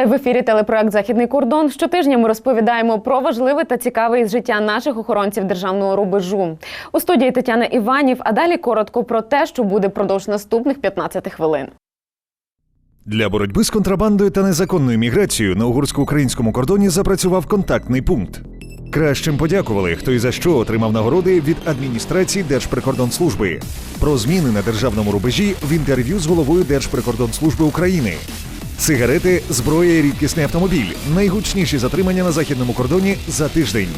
Вітаю в ефірі телепроект Західний кордон. Щотижня ми розповідаємо про важливе та цікаве із життя наших охоронців державного рубежу. У студії Тетяна Іванів. А далі коротко про те, що буде продовж наступних 15 хвилин. Для боротьби з контрабандою та незаконною міграцією на угорсько-українському кордоні запрацював контактний пункт. Кращим подякували, хто і за що отримав нагороди від адміністрації Держприкордонслужби. Про зміни на державному рубежі в інтерв'ю з головою Держприкордонслужби України. Сигарети, зброя і рідкісний автомобіль найгучніші затримання на західному кордоні за тиждень.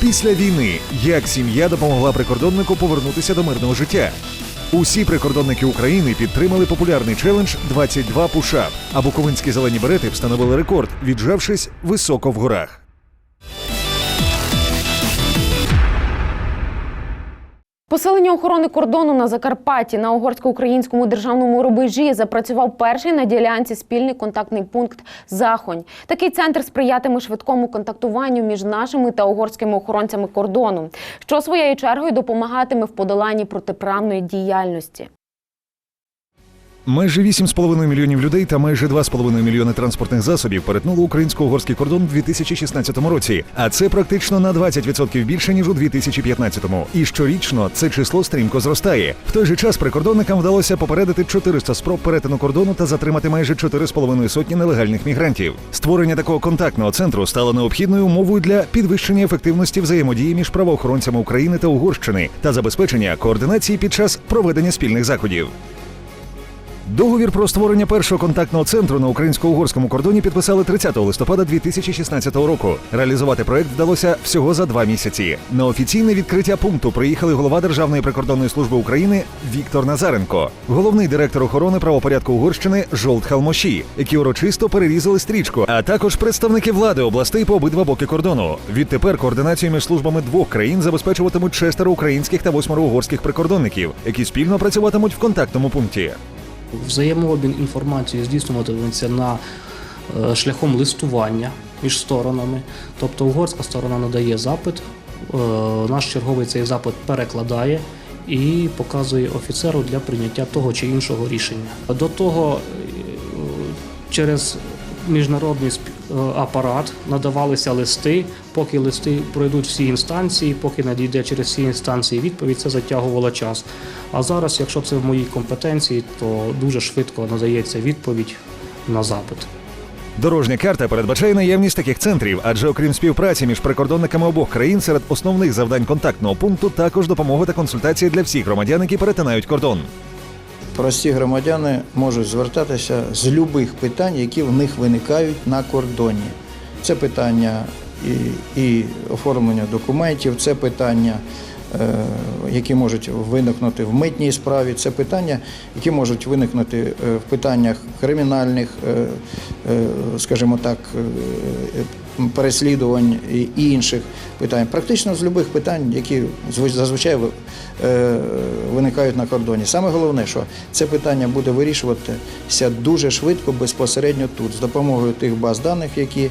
Після війни як сім'я допомогла прикордоннику повернутися до мирного життя. Усі прикордонники України підтримали популярний челендж 22 пушап, а буковинські зелені берети встановили рекорд, віджавшись високо в горах. Посилення охорони кордону на Закарпатті на угорсько-українському державному рубежі запрацював перший на ділянці спільний контактний пункт Захонь. Такий центр сприятиме швидкому контактуванню між нашими та угорськими охоронцями кордону, що своєю чергою допомагатиме в подоланні протиправної діяльності. Майже 8,5 мільйонів людей та майже 2,5 мільйони транспортних засобів перетнули українсько-угорський кордон у 2016 році, а це практично на 20% більше ніж у 2015-му. І щорічно це число стрімко зростає. В той же час прикордонникам вдалося попередити 400 спроб перетину кордону та затримати майже 4,5 сотні нелегальних мігрантів. Створення такого контактного центру стало необхідною умовою для підвищення ефективності взаємодії між правоохоронцями України та Угорщини та забезпечення координації під час проведення спільних заходів. Договір про створення першого контактного центру на українсько-угорському кордоні підписали 30 листопада 2016 року. Реалізувати проект вдалося всього за два місяці. На офіційне відкриття пункту приїхали голова Державної прикордонної служби України Віктор Назаренко, головний директор охорони правопорядку Угорщини Жолт Халмоші, які урочисто перерізали стрічку, а також представники влади областей по обидва боки кордону. Відтепер координацію між службами двох країн забезпечуватимуть шестеро українських та восьмеро угорських прикордонників, які спільно працюватимуть в контактному пункті. Взаємообмін інформацією здійснюватиметься на е, шляхом листування між сторонами. Тобто угорська сторона надає запит, е, наш черговий цей запит перекладає і показує офіцеру для прийняття того чи іншого рішення. До того е, через міжнародний сп- е, апарат надавалися листи. Поки листи пройдуть всі інстанції, поки надійде через всі інстанції відповідь, це затягувало час. А зараз, якщо це в моїй компетенції, то дуже швидко надається відповідь на запит. Дорожня карта передбачає наявність таких центрів, адже окрім співпраці між прикордонниками обох країн, серед основних завдань контактного пункту також допомога та консультації для всіх громадян, які перетинають кордон. Прості громадяни можуть звертатися з будь-яких питань, які в них виникають на кордоні. Це питання і, і оформлення документів, це питання, е, які можуть виникнути в митній справі, це питання, які можуть виникнути е, в питаннях кримінальних, е, е, скажімо так, е, переслідувань і інших питань. Практично з будь-яких питань, які зазвичай е, виникають на кордоні. Саме головне, що це питання буде вирішуватися дуже швидко, безпосередньо тут, з допомогою тих баз даних, які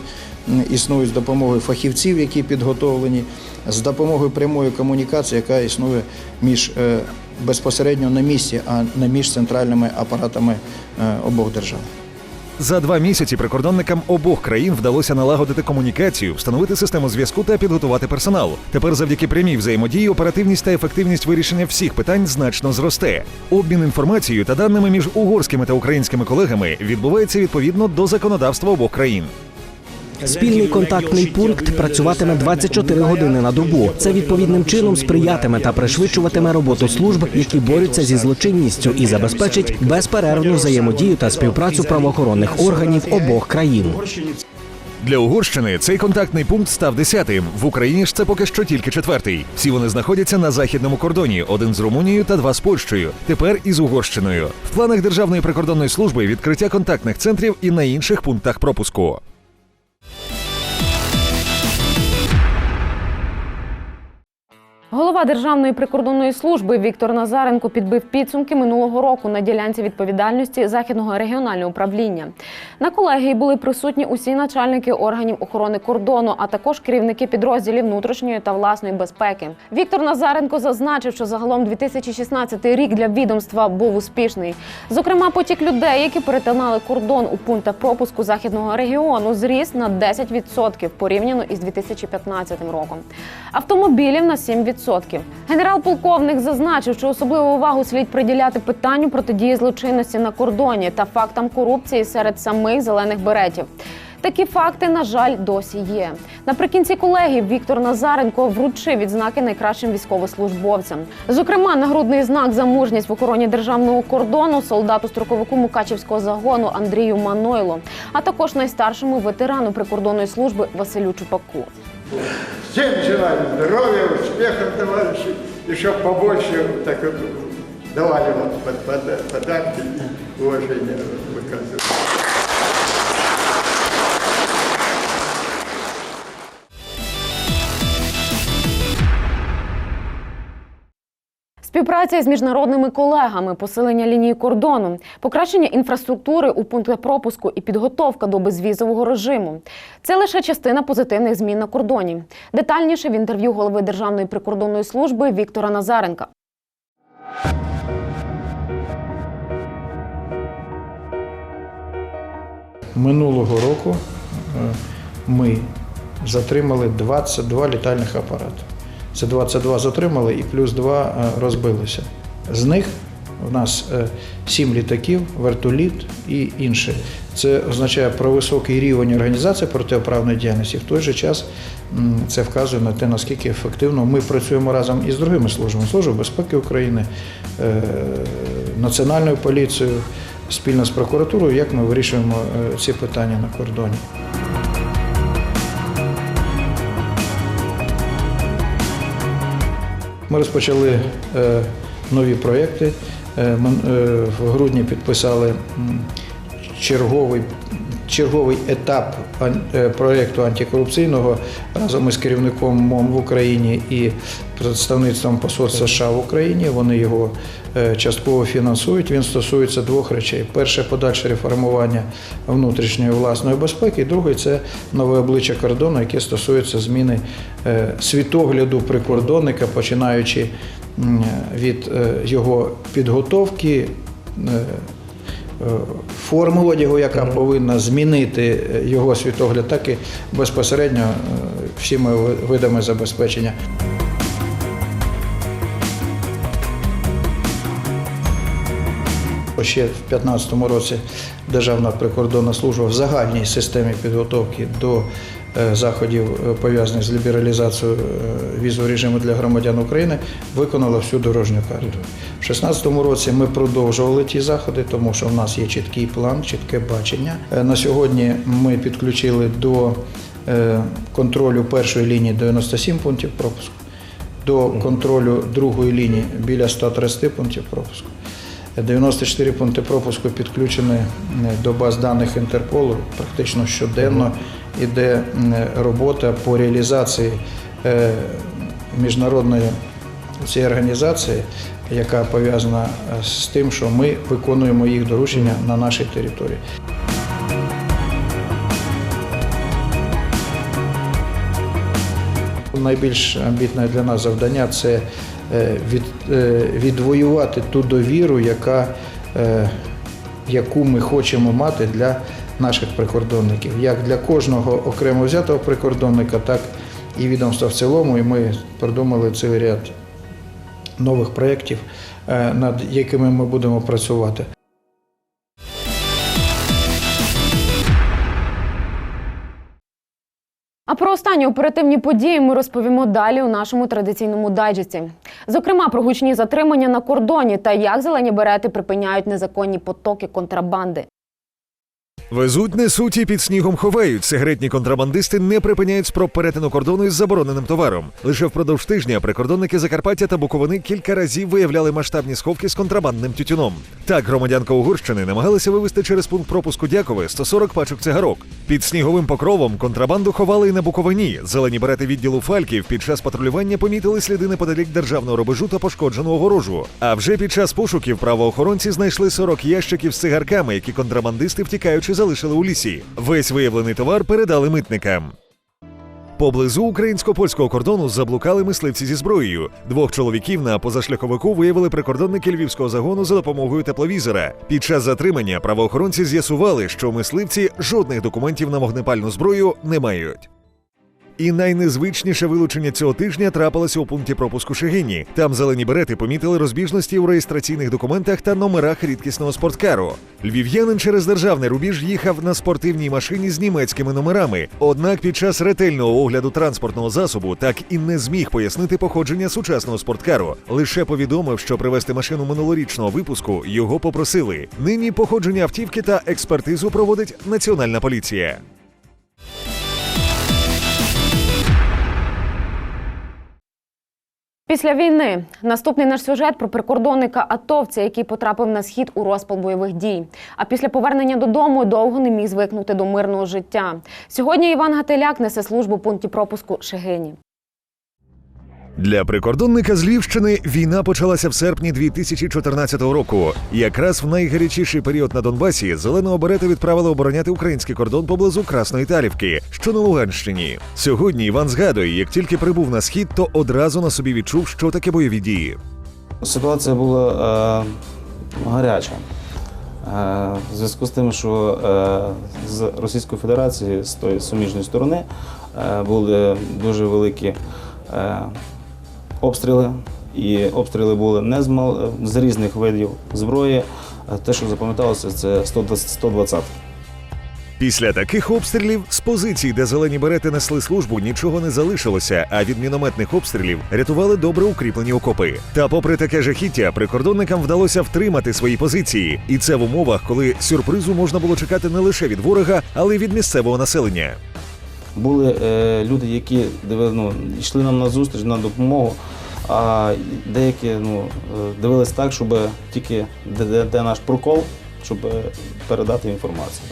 існують, з допомогою фахівців, які підготовлені, з допомогою прямої комунікації, яка існує між е, безпосередньо на місці, а не між центральними апаратами е, обох держав. За два місяці прикордонникам обох країн вдалося налагодити комунікацію, встановити систему зв'язку та підготувати персонал. Тепер, завдяки прямій взаємодії, оперативність та ефективність вирішення всіх питань значно зросте. Обмін інформацією та даними між угорськими та українськими колегами відбувається відповідно до законодавства обох країн. Спільний контактний пункт працюватиме 24 години на добу. Це відповідним чином сприятиме та пришвидшуватиме роботу служб, які борються зі злочинністю, і забезпечить безперервну взаємодію та співпрацю правоохоронних органів обох країн. Для Угорщини цей контактний пункт став десятим. В Україні ж це поки що тільки четвертий. Всі вони знаходяться на західному кордоні: один з Румунією та два з Польщею. Тепер із Угорщиною. В планах Державної прикордонної служби відкриття контактних центрів і на інших пунктах пропуску. Голова Державної прикордонної служби Віктор Назаренко підбив підсумки минулого року на ділянці відповідальності західного регіонального управління. На колегії були присутні усі начальники органів охорони кордону, а також керівники підрозділів внутрішньої та власної безпеки. Віктор Назаренко зазначив, що загалом 2016 рік для відомства був успішний. Зокрема, потік людей, які перетинали кордон у пунктах пропуску західного регіону, зріс на 10% порівняно із 2015 роком. Автомобілів на 7%. Генерал-полковник зазначив, що особливу увагу слід приділяти питанню протидії злочинності на кордоні та фактам корупції серед самих зелених беретів. Такі факти, на жаль, досі є. Наприкінці колегії Віктор Назаренко вручив відзнаки найкращим військовослужбовцям. Зокрема, нагрудний знак за мужність в охороні державного кордону солдату строковику Мукачівського загону Андрію Манойло, а також найстаршому ветерану прикордонної служби Василю Чупаку. Всем желаю здоровья, успехов, товарищи, и чтобы побольше так, э, давали вам под- под- подарки и уважение выказывали. Співпраця з міжнародними колегами, посилення лінії кордону, покращення інфраструктури у пунктах пропуску і підготовка до безвізового режиму це лише частина позитивних змін на кордоні. Детальніше в інтерв'ю голови Державної прикордонної служби Віктора Назаренка. Минулого року е, ми затримали 22 літальних апарати. Це 22 затримали і плюс 2 е, розбилися. З них у нас 7 літаків, вертоліт і інше. Це означає про високий рівень організації протиправної діяльності. В той же час це вказує на те, наскільки ефективно ми працюємо разом із другими службами Службою безпеки України, е, Національною поліцією, спільно з прокуратурою, як ми вирішуємо е, ці питання на кордоні. Ми розпочали е, нові проєкти. Е, е, в грудні підписали черговий, черговий етап е, проєкту антикорупційного разом із керівником МОМ в Україні і представництвом посольства США в Україні. Вони його е, частково фінансують. Він стосується двох речей: перше подальше реформування внутрішньої власної безпеки, і друге це нове обличчя кордону, яке стосується зміни е, світогляду прикордонника, починаючи від його підготовки. Е, одягу, яка повинна змінити е, його світогляд, так і безпосередньо е, всіми видами забезпечення. Ще в 2015 році Державна прикордонна служба в загальній системі підготовки до заходів, е, пов'язаних з лібералізацією е, візового режиму для громадян України, виконала всю дорожню карту. В 2016 році ми продовжували ті заходи, тому що в нас є чіткий план, чітке бачення. Е, На сьогодні ми підключили до е, контролю першої лінії 97 пунктів пропуску, до контролю другої лінії біля 130 пунктів пропуску. 94 пункти пропуску підключені е, до баз даних Інтерполу. Практично щоденно іде робота по реалізації е, міжнародної цієї організації, яка пов'язана е, з тим, що ми виконуємо їх доручення на нашій території. Найбільш амбітне для нас завдання це е, від, відвоювати ту довіру, яка, яку ми хочемо мати для наших прикордонників, як для кожного окремо взятого прикордонника, так і відомства в цілому. І ми придумали цілий ряд нових проєктів, е, над якими ми будемо працювати. А про останні оперативні події ми розповімо далі у нашому традиційному дайджесті. Зокрема, про гучні затримання на кордоні та як зелені берети припиняють незаконні потоки контрабанди. Везуть, несуть і під снігом ховають. Сигаретні контрабандисти не припиняють спроб перетину кордону із забороненим товаром. Лише впродовж тижня прикордонники Закарпаття та Буковини кілька разів виявляли масштабні сховки з контрабандним тютюном. Так, громадянка Угорщини намагалася вивезти через пункт пропуску Дякове 140 пачок цигарок. Під сніговим покровом контрабанду ховали і на Буковині. Зелені берети відділу Фальків під час патрулювання помітили сліди неподалік державного рубежу та пошкоджену огорожу. А вже під час пошуків правоохоронці знайшли 40 ящиків з цигарками, які контрабандисти втікаючи залишили у лісі. Весь виявлений товар передали митникам. Поблизу українсько-польського кордону заблукали мисливці зі зброєю. Двох чоловіків на позашляховику виявили прикордонники львівського загону за допомогою тепловізора. Під час затримання правоохоронці з'ясували, що мисливці жодних документів на вогнепальну зброю не мають. І найнезвичніше вилучення цього тижня трапилося у пункті пропуску Шегині. Там зелені берети помітили розбіжності у реєстраційних документах та номерах рідкісного спорткару. Львів'янин через державний рубіж їхав на спортивній машині з німецькими номерами. Однак під час ретельного огляду транспортного засобу так і не зміг пояснити походження сучасного спорткару. Лише повідомив, що привезти машину минулорічного випуску його попросили. Нині походження автівки та експертизу проводить національна поліція. Після війни наступний наш сюжет про прикордонника атовця, який потрапив на схід у розпал бойових дій. А після повернення додому довго не міг звикнути до мирного життя. Сьогодні Іван Гателяк несе службу в пункті пропуску Шегині. Для прикордонника з Львівщини війна почалася в серпні 2014 року. Якраз в найгарячіший період на Донбасі зеленого берета відправили обороняти український кордон поблизу Красної Талівки, що на Луганщині. Сьогодні Іван згадує, як тільки прибув на схід, то одразу на собі відчув, що таке бойові дії. Ситуація була е, гаряча. Е, в зв'язку з тим, що е, з Російської Федерації, з тої суміжної сторони, е, були дуже великі е, обстріли. І обстріли були не з, мал... з різних видів зброї. Те, що запам'яталося, це 120 120. Після таких обстрілів з позицій, де зелені берети несли службу, нічого не залишилося. А від мінометних обстрілів рятували добре укріплені окопи. Та, попри таке жахіття, прикордонникам вдалося втримати свої позиції, і це в умовах, коли сюрпризу можна було чекати не лише від ворога, але й від місцевого населення. Були е, люди, які ну, йшли нам на зустріч, на допомогу, а деякі ну, е, дивились так, щоб тільки де, де, наш прокол, щоб е, передати інформацію.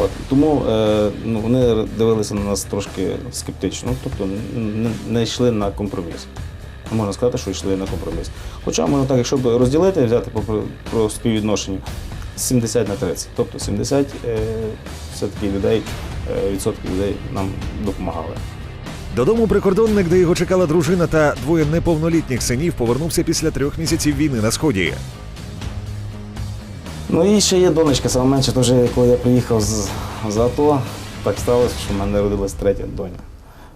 От. Тому е, ну, вони дивилися на нас трошки скептично, тобто не, не йшли на компроміс. Можна сказати, що йшли на компроміс. Хоча можна так, якщо б розділити, взяти по, про співвідношенню 70 на 30. Тобто 70 е, все-таки людей, відсотків людей нам допомагали. Додому прикордонник, де його чекала дружина та двоє неповнолітніх синів, повернувся після трьох місяців війни на сході. Ну і ще є донечка, саме менше, теж коли я приїхав з, з АТО, так сталося, що в мене народилась третя доня.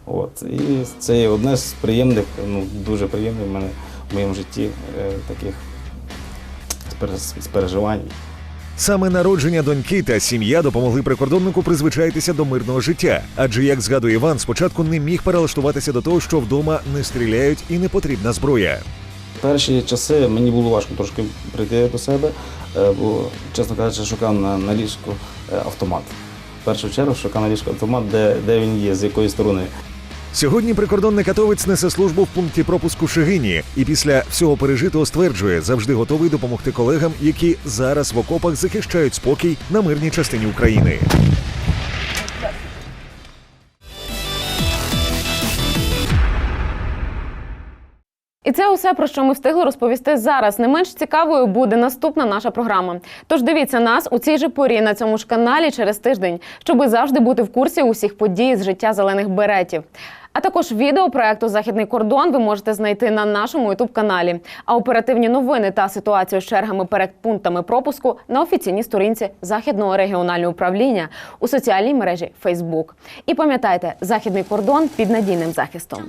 От. І це є одне з приємних, ну дуже приємних в мене в моєму житті е, таких спер- переживань. Саме народження доньки та сім'я допомогли прикордоннику призвичаїтися до мирного життя. Адже, як згадує Іван, спочатку не міг перелаштуватися до того, що вдома не стріляють і не потрібна зброя. Перші часи мені було важко трошки прийти до себе, е, бо, чесно кажучи, шукав на, на ліжку е, автомат. В першу чергу шукав на ліжку автомат, де, де він є, з якої сторони. Сьогодні прикордонник атовець несе службу в пункті пропуску Шегині і після всього пережитого стверджує, завжди готовий допомогти колегам, які зараз в окопах захищають спокій на мирній частині України. І це усе про що ми встигли розповісти зараз. Не менш цікавою буде наступна наша програма. Тож дивіться нас у цій же порі на цьому ж каналі через тиждень, щоби завжди бути в курсі усіх подій з життя зелених беретів. А також відео проекту Західний кордон ви можете знайти на нашому ютуб каналі. А оперативні новини та ситуацію з чергами перед пунктами пропуску на офіційній сторінці Західного регіонального управління у соціальній мережі Facebook. І пам'ятайте, західний кордон під надійним захистом.